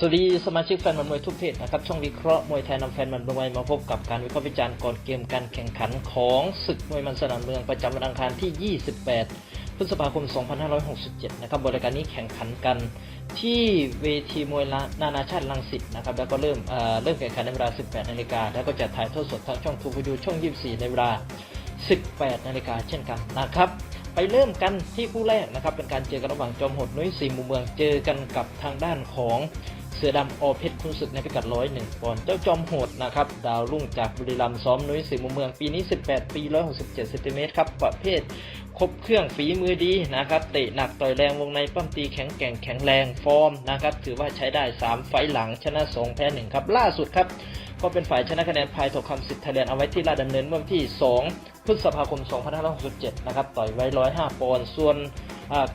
สวัสดีสมาชิกแฟนมันมวยทุกเพศนะครับช่องวิเคราะห์มวยไทยนำแฟนมันมวยมาพบกับการวิเคราะห์วิจารณ์ก่อนเกมการแข่งขันของศึกมวยมันสนามเมืองประจำวันอังคารที่ 28 พฤษภาคม 2567 นะครับบริการนี้แข่งขันกันที่เวทีมวยนานาชาติลังสิตนะครับแล้วก็เริ่มเเริ่มแข่งขันในเวลา 18 นาฬิกาแล้วก็จะถ่ายทอดสดทางช่องทูวิดีช่อง 24 ในเวลา 18 นาฬิกาเช่นกันนะครับไปเริ่มกันที่คู่แรกนะครับเป็นการเจอกันระหว่างจอมโหดนุ้ยสีมุมเมืองเจอกันกับทางด้านของ เสือดำอเพชรคุณศึกในพิกัดร้อยหนึ่งปอนด์เจ้าจอมโหดนะครับ ดาวรุ่งจากบุรีรัมย์ซ้อมนุ้ยสิมุมเมืองปีนี้ 18 ปี 167เซนติเมตรครับ ประเภทครบเครื่องฝีมือดีนะครับ เตะหนักต่อยแรงวงในปั้มตีแข็งแกร่งแข็งแรงฟอร์มนะครับ ถือว่าใช้ได้ 3 ไฟหลังชนะ 2 แพ้ 1 ครับ ล่าสุดครับ ก็เป็นฝ่ายชนะคะแนนพายถกคำสิทธิ์ไทยแลนด์เอาไว้ที่ลาดดำเนินเมื่อวันที่ 2 พฤษภาคม 2567 นะครับ ต่อยไว้ 105 ปอนด์ ส่วน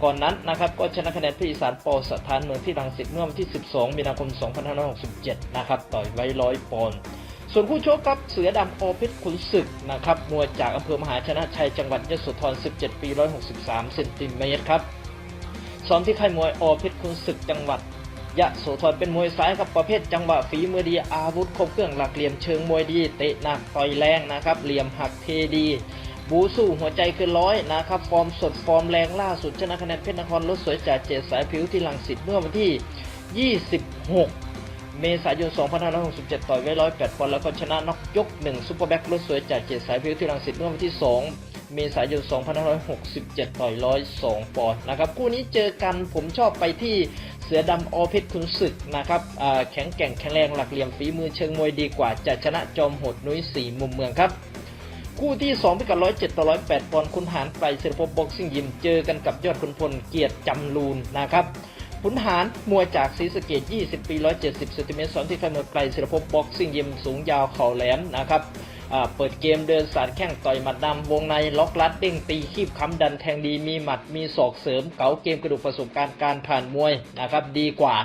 ก่อนนั้นนะครับ ก็ชนะคะแนนพี่อีสานปอสถานเมืองที่รังสิตเมื่อวันที่ 12 มีนาคม 2567 นะครับ ต่อยไว้ 100 ปอนด์ ส่วนผู้ชกครับ เสือดำอเพชรขุนศึกนะครับ มวยจากอำเภอมหาชนะชัย จังหวัดยโสธร 17 ปี 163 เซนติเมตรครับ ซ้อมที่ค่ายมวยอเพชรคุณศึก จังหวัด ยะโสธรเป็นมวยซ้ายครับประเภทจังหวะฝีมือดีอาวุธครบเครื่องหลักเหลี่ยมเชิงมวยดี เตะหนักต่อยแรงนะครับ เหลี่ยมหักเทดี บูสู้หัวใจคือร้อยนะครับ ฟอร์มสดฟอร์มแรงล่าสุดชนะคะแนนเพชรนครรถสวยจากเจดสายผิวที่ลังสิตเมื่อวันที่ 26เมษายน 2567 ต่อยไว้108ปอนด์แล้วก็ชนะน็อกยก 1 ซุปเปอร์แบ็ครถสวยจากเจดสายผิวที่ลังสิตเมื่อวันที่ 2 เมษายน 2567 ต่อย102 ปอนด์นะครับ คู่นี้เจอกันผมชอบไปที่ เสือดำอเพชรคุณศึกนะครับแข็งแกร่งแข็งแรงหลักเหลี่ยมฝีมือเชิงมวยดีกว่า จะชนะจอมโหดนุ้ยสีมุมเมืองครับ คู่ที่2พิกัด107ต่อ108ปอนด์คุณหารไกรเซรพบบ็อกซิ่งยิมเจอกันกับยอดคุณพลเกียรติจำลูนนะครับขุนหารมวยจากศรีสะเกด20 ปี 170เซนติเมตรสอนที่ค่ายมวยไกรเซรพบบ็อกซิ่งยิมสูงยาวเข่าแหลมนะครับ เปิดเกมเดินสาดแข้งต่อยหมัดนำวงในล็อกลัดเด้งตีคีบค้ำดันแทงดีมีหมัดมีศอกเสริม เก๋าเกมกระดูกประสบการณ์การผ่านมวยนะครับดีกว่า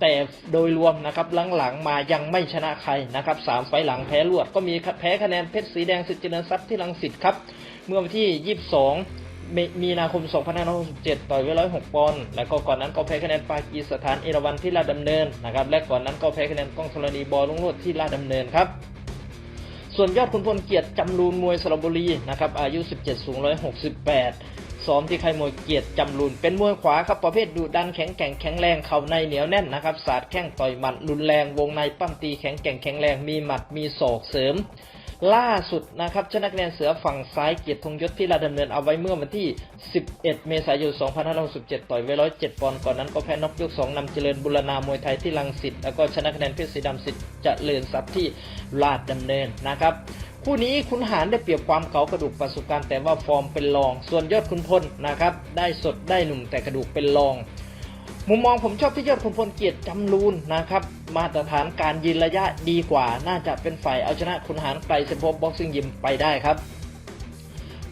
แต่โดยรวมนะครับหลังๆมายังไม่ชนะใครนะครับสามไฟหลังแพ้รวดก็มีแพ้คะแนนเพชรสีแดงสิทธิเจริญทรัพย์ที่ลังสิตครับ เมื่อวันที่ 22มมีนาคม 2567 ต่อยไว้106 ปอนด์แล้วก็ก่อนนั้นก็แพ้คะแนนปากีสถานเอราวันที่ลาดดำเนินนะครับและก่อนนั้นก็แพ้คะแนนกล้องธรณีบอลลุงโรดที่ลาดดำเนินครับ ส่วนยอดคุณพลเกียรติจำรูนมวยสระบุรีนะครับอายุ 17 สูง 168 ซ้อมที่ใครมวยเกียรติจำรูนเป็นมวยขวาครับประเภทดุดันแข็งแกร่งแข็งแรงเข่าในเหนียวแน่นนะครับสาดแข้งต่อยหมัดรุนแรงวงในปั้มตีแข็งแกร่งแข็งแรงมีหมัดมีศอกเสริม ล่าสุดนะครับชนะคะแนนเสือฝั่งซ้ายเกียรติธงยศที่ลาดดำเนินเอาไว้เมื่อวันที่ 11 เมษายน 2567 ต่อยไว้ 107 ปอนด์ก่อนนั้นก็แพ้น็อกยก 2นำเจริญบุรณามวยไทยที่ลังสิตแล้วก็ชนะคะแนนเพชรสีดำสิทธิ์เจริญทรัพย์ที่ลาดดำเนินนะครับคู่นี้คุณหารได้เปรียบความเก๋ากระดูกประสบการณ์แต่ว่าฟอร์มเป็นรอง ส่วนยอดคุณพลนะครับได้สดได้หนุ่มแต่กระดูกเป็นรอง มุมมองผมชอบที่ยอดพลพลเกียรติจำรูนนะครับ มาตรฐานการยืนระยะดีกว่า น่าจะเป็นฝ่ายเอาชนะคุณหารไกลเซนพบ็อกซิ่งยิมไปได้ครับ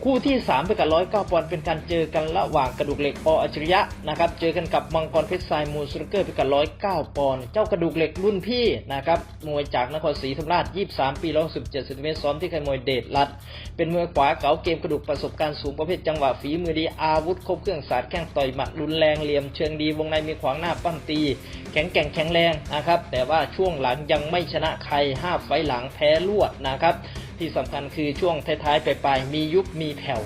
คู่ที่ 3 ไปกับร้อยเก้าปอนด์เป็นการเจอกันระหว่างกระดูกเหล็กปออัจฉริยะนะครับเจอกันกับมังกรเพชรทรายมูสรุเกอร์ไปกับร้อยเก้าปอนด์เจ้ากระดูกเหล็กรุ่นพี่นะครับมวยจากนครศรีธรรมราช 23 ปี117เซนติเมตรซ้อมที่ค่ายมวยเดชรัฐเป็นมวยขวาเก๋าเกมกระดูกประสบการณ์สูงประเภทจังหวะฝีมือดีอาวุธครบเครื่องสาดแข้งต่อยหมัดรุนแรงเหลี่ยมเชิงดีวงในมีขวางหน้าปั้มตี แข็งแกร่งแข็งแรงนะครับแต่ว่าช่วงหลังยังไม่ชนะใครห้าไฟหลังแพ้รวดนะครับ ที่สำคัญคือช่วงท้ายๆไปๆมียุบมีแผ่ว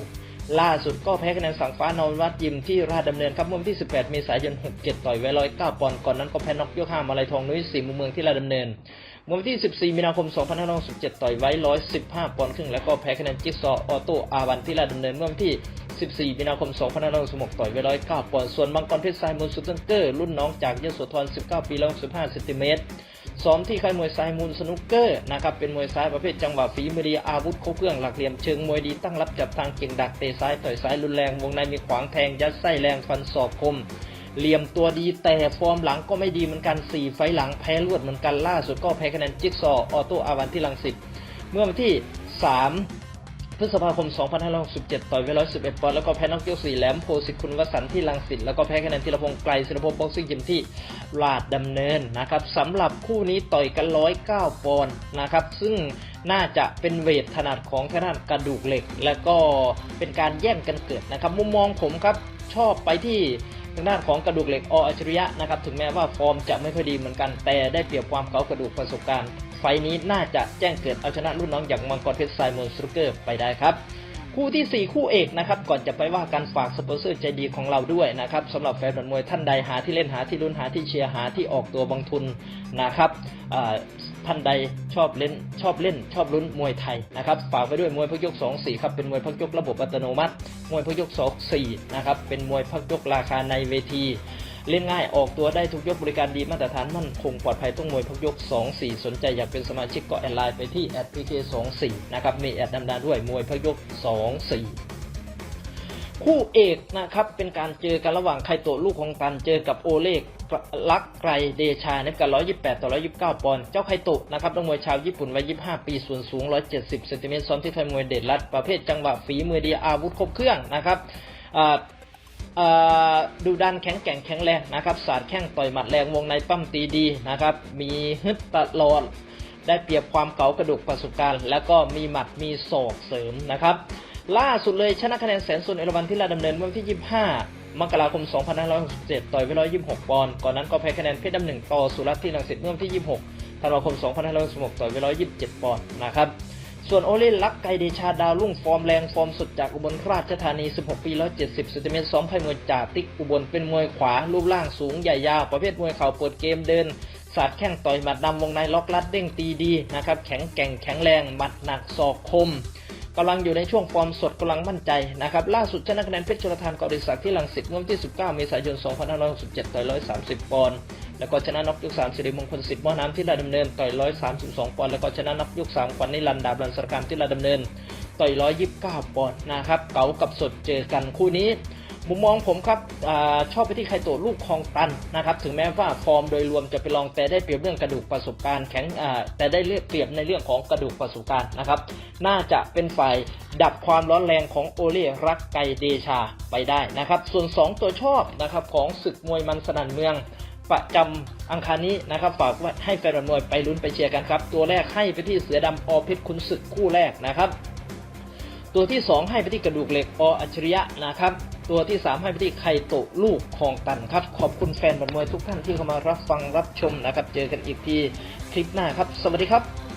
ล่าสุดก็แพ้คะแนนสังฟ้านนวัดยิมที่ราชดำเนินครับเมื่อวันที่ 18 เมษายน 67 ต่อยไว้109ปอนด์ก่อนนั้นก็แพ้น็อกยกห้ามาลัยทองนุ้ยสีมุมเมืองที่ราชดำเนินเมื่อวันที่ 14 มีนาคม 2567 ต่อยไว้ 115 ปอนด์ครึ่ง แล้วก็แพ้คะแนนจิ๊กซอออโต้อาวันที่ราชดำเนินเมื่อวันที่ 14 มีนาคม 2566 ต่อยไว้ 109 ปอนด์ส่วนมังกรเพชรไซมูลสุตเทนเกอร์รุ่นน้องจากยโสธร 19 ปี 115 เซนติเมตร ซ้อมที่ค่ายมวยซ้ายมูลสนุกเกอร์นะครับเป็นมวยซ้ายประเภทจังหวะฝีมือดีอาวุธครบเครื่องหลักเหลี่ยมเชิงมวยดีตั้งรับจับทางเก่งดักเตะซ้ายต่อยซ้ายรุนแรงวงในมีขวางแทงยัดไส้แรงฟันศอกคมเหลี่ยมตัวดีแต่ฟอร์มหลังก็ไม่ดีเหมือนกัน 4 ไฟหลังแพ้รวดเหมือนกันล่าสุดก็แพ้คะแนนจิ๊กซอว์ออโต้อาวันที่ลังสิตเมื่อวันที่ 3 พฤษภาคม 2567 ต่อยไว้111 ปอนด์ แล้วก็แพ้น็อกยก4แหลมโพสิทธิ์คุณวสันต์ที่ลังสิต แล้วก็แพ้คะแนนธีรพงศ์ไกลศิลปภพบ็อกซิ่งยิมที่ราชดำเนินนะครับสำหรับคู่นี้ต่อยกัน 109 ปอนด์นะครับ ซึ่งน่าจะเป็นเวทถนัดของทางด้านกระดูกเหล็ก แล้วก็เป็นการแย่งกันเกิดนะครับ มุมมองผมครับชอบไปที่ทางด้านของกระดูกเหล็กออัจฉริยะนะครับ ถึงแม้ว่าฟอร์มจะไม่ค่อยดีเหมือนกัน แต่ได้เปรียบความเก๋ากระดูกประสบการณ์ ไฟนี้น่าจะแจ้งเกิดเอาชนะรุ่นน้องอย่างมังกรเพชรไซมอนสตรุกเกอร์ไปได้ครับ คู่ทีสี่ 4 คู่เอกนะครับ ก่อนจะไปว่ากันฝากสปอนเซอร์ใจดีของเราด้วยนะครับสำหรับแฟนบอลมวยท่านใดหาที่เล่นหาที่ลุ้นหาที่เชียร์หาที่ออกตัวบางทุนนะครับท่านใดชอบเล่นชอบเล่น ชอบลุ้นมวยไทยนะครับฝากไว้ด้วยมวยพักยก 2 4ครับเป็นมวยพักยกระบบอัตโนมัติ มวยพักยก2 4นะครับเป็นมวยพักยกราคาในเวที เล่นง่ายออกตัวได้ทุกยกบริการดีมาตรฐานมั่นคงปลอดภัยต้องมวยพักยก 2 4 สนใจอยากเป็นสมาชิกก็แอดไลน์ไปที่แอดพีเคสองนะครับมีแอดดำดาด้วยมวยพักยก 2 4คู่เอกนะครับเป็นการเจอกันระหว่างไคโตะลูกของตันเจอกับโอเล็กลักไกรเดชาในกัน128 ต่อ 129 ปอนด์เจ้าไคโตะนะครับนักมวยชาวญี่ปุ่นวัย 25 ปี ส่วนสูง 170 เซนติเมตรซ้อมที่ไทยมวยเดชรัฐประเภทจังหวะฝีมือดีอาวุธครบเครื่องนะครับอ่า ดูดันแข็งแกร่งแข็งแรงนะครับสาดแข้งต่อยหมัดแรงวงในปั้มตีดีนะครับมีฮึดตลอดได้เปรียบความเก๋ากระดูกประสบการณ์ แล้วก็มีหมัดมีศอกเสริมนะครับ ล่าสุดเลยชนะคะแนนแสนส่วนเอราวันที่ลาดดำเนินเมื่อวันที่ 25 มกราคม 2567 ต่อยไป126 ปอนด์ ก่อนนั้นก็แพ้คะแนนเพชรดำหนึ่งต่อสุรัตน์ที่ลังสิตเมื่อวันที่ 26 ธันวาคม 2566 ต่อยไป127 ปอนด์นะครับ ส่วนโอเล่ลักไกเดชาดาวรุ่งฟอร์มแรงฟอร์มสุดจากอุบลราชธานี 16 ปี 170เซนติเมตรซ้อมไพ่มวยจ่าติ๊กอุบลเป็นมวยขวา รูปร่างสูงใหญ่ยาว ประเภทมวยเข่าเปิดเกมเดินสาดแข้งต่อยหมัดนำวงในล็อกลัดเด้งตีดีนะครับแข็งแกร่งแข็งแรงหมัดหนักศอกคม กำลังอยู่ในช่วงฟอร์มสดกำลังมั่นใจนะครับล่าสุดชนะคะแนนเพชรชลธานกอริศักดิ์ที่ลังสิตเมื่อวันที่ 19 เมษายน 2567 ต่อย 130 ปอนด์แล้วก็ชนะน็อกยก3สิริมงคลสิทธิ์ม่อน้ำที่ลาดดำเนินต่อย 132 ปอนด์แล้วก็ชนะน็อกยก3ขวัญนิรันดร์ดาบรันสรการที่ลาดดำเนินต่อย 129 ปอนด์นะครับเก๋ากับสดเจอกันคู่นี้ มุมมองผมครับอชอบไปที่ไคโตะลูกคลองตันนะครับถึงแม้ว่าฟอร์มโดยรวมจะไปลองแต่ได้เปรียบเรื่องกระดูกประสบการณ์แข็งแต่ได้เปรียบในเรื่องของกระดูกประสบการณ์นะครับน่าจะเป็นฝ่ายดับความร้อนแรงของโอเล่รักไกเดชาไปได้นะครับส่วน 2 ตัวชอบนะครับของศึกมวยมันสนั่นเมืองประจำอังคารนี้นะครับฝากไว้ให้แฟนมวยไปลุ้นไปเชียร์กันครับ ตัวแรกให้ไปที่เสือดำอเพชรคุณศึกคู่แรกนะครับ ตัวที่ 2 ให้ไปที่กระดูกเหล็กออัจฉริยะนะครับ ตัวที่ 3 ให้ไปที่ไคโตะลูกคองตันครับ ขอบคุณแฟนบอลมวยทุกท่านที่เข้ามารับฟังรับชมนะครับ เจอกันอีกทีคลิปหน้าครับ สวัสดีครับ